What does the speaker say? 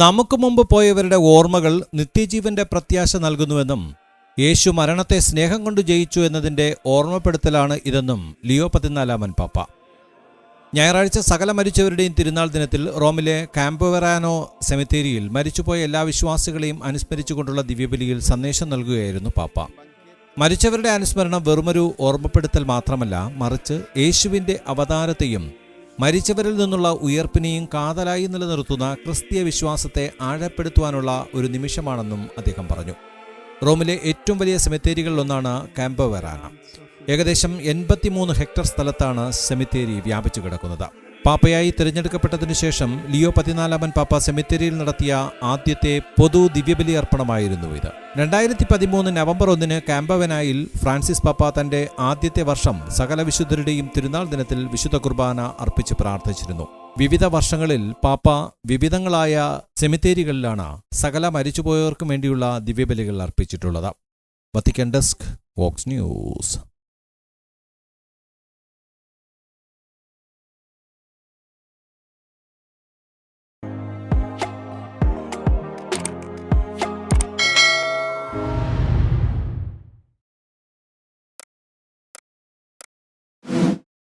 നമുക്ക് മുമ്പ് പോയവരുടെ ഓർമ്മകൾ നിത്യജീവന്റെ പ്രത്യാശ നൽകുന്നുവെന്നും യേശു മരണത്തെ സ്നേഹം കൊണ്ട് ജയിച്ചു എന്നതിന്റെ ഓർമ്മപ്പെടുത്തലാണ് ഇതെന്നും ലിയോ പതിനാലാമൻ പാപ്പ. ഞായറാഴ്ച സകല മരിച്ചവരുടെയും തിരുനാൾ ദിനത്തിൽ റോമിലെ കാമ്പോവെറാനോ സെമിത്തേരിയിൽ മരിച്ചുപോയ എല്ലാ വിശ്വാസികളെയും അനുസ്മരിച്ചുകൊണ്ടുള്ള ദിവ്യബലിയിൽ സന്ദേശം നൽകുകയായിരുന്നു പാപ്പ. മരിച്ചവരുടെ അനുസ്മരണം വെറുമൊരു ഓർമ്മപ്പെടുത്തൽ മാത്രമല്ല മറിച്ച് യേശുവിന്റെ അവതാരത്തെയും മരിച്ചവരിൽ നിന്നുള്ള ഉയർപ്പിനെയും കാതലായി നിലനിർത്തുന്ന ക്രിസ്തീയ വിശ്വാസത്തെ ആഴപ്പെടുത്തുവാനുള്ള ഒരു നിമിഷമാണെന്നും അദ്ദേഹം പറഞ്ഞു. റോമിലെ ഏറ്റവും വലിയ സെമിത്തേരികളിലൊന്നാണ് കാമ്പോവെറാന. ഏകദേശം എൺപത്തിമൂന്ന് ഹെക്ടർ സ്ഥലത്താണ് സെമിത്തേരി വ്യാപിച്ചു കിടക്കുന്നത്. പാപ്പയായി തിരഞ്ഞെടുക്കപ്പെട്ടതിനു ശേഷം ലിയോ പതിനാലാമൻ പാപ്പ സെമിത്തേരിയിൽ നടത്തിയ ആദ്യത്തെ പൊതു ദിവ്യബലി അർപ്പണമായിരുന്നു ഇത്. രണ്ടായിരത്തി പതിമൂന്ന് നവംബർ ഒന്നിന് കാമ്പവനായിൽ ഫ്രാൻസിസ് പാപ്പ തന്റെ ആദ്യത്തെ വർഷം സകല വിശുദ്ധരുടെയും തിരുനാൾ ദിനത്തിൽ വിശുദ്ധ കുർബാന അർപ്പിച്ച് പ്രാർത്ഥിച്ചിരുന്നു. വിവിധ വർഷങ്ങളിൽ പാപ്പ വിവിധങ്ങളായ സെമിത്തേരികളിലാണ് സകല മരിച്ചുപോയവർക്കും വേണ്ടിയുള്ള ദിവ്യബലികൾ അർപ്പിച്ചിട്ടുള്ളത്. Vatican desk Vox news.